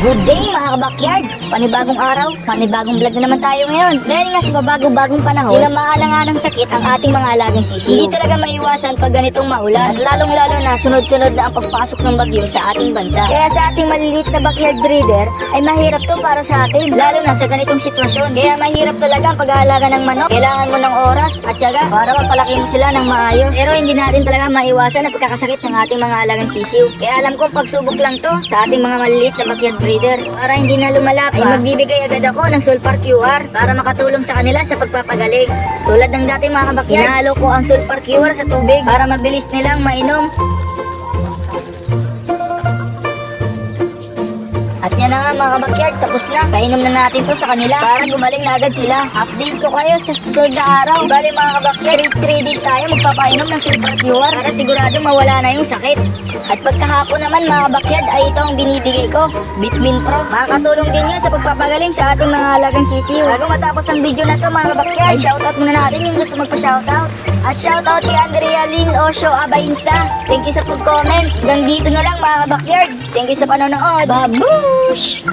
Good day mga kabakyard! Panibagong araw, panibagong vlog na naman tayo ngayon. Dahil nga sa babago-bagong panahon, tinamaan na nga ng sakit ang ating mga alagang sisiw. Hindi talaga maiwasan pag ganitong maulan at lalong-lalo na sunod-sunod na ang pagpasok ng bagyo sa ating bansa. Kaya sa ating maliliit na backyard breeder ay mahirap to para sa atin, lalo na sa ganitong sitwasyon. Kaya mahirap talaga ang pag-aalaga ng manok. Kailangan mo ng oras at syaga para mapalaki mo sila ng maayos. Pero hindi natin talaga maiwasan ang pagkakasakit ng ating mga alagang sisiw. Kaya alam ko pagsubok lang to sa ating mga maliliit na backyard breeder. Para hindi na lumala pa, ay magbibigay agad ako ng Sulfar QR para makatulong sa kanila sa pagpapagaling. Tulad ng dating mga kabakyard, hinalo ko ang Sulfar QR sa tubig para mabilis nilang mainom. At yan na nga mga kabakyard, tapos na. Painom na natin to sa kanila para gumaling na agad sila. Update ko kayo sa susunod na araw. Bali mga kabakyard, 3 days tayo magpapainom ng Super QR para sigurado mawala na yung sakit. At pagkahapon naman mga kabakyard ay ito ang binibigay ko, Bitmin Pro. Makakatulong din yun sa pagpapagaling sa ating mga alagang sisiw. Bago matapos ang video na to mga kabakyard, ay shoutout muna natin yung gusto magpa-shoutout. At shoutout kay Andrea Lynn Osho Abainsa. Thank you sa pag-comment. Hanggang dito na lang mga kabakyard. Thank you sa panonood. Babush!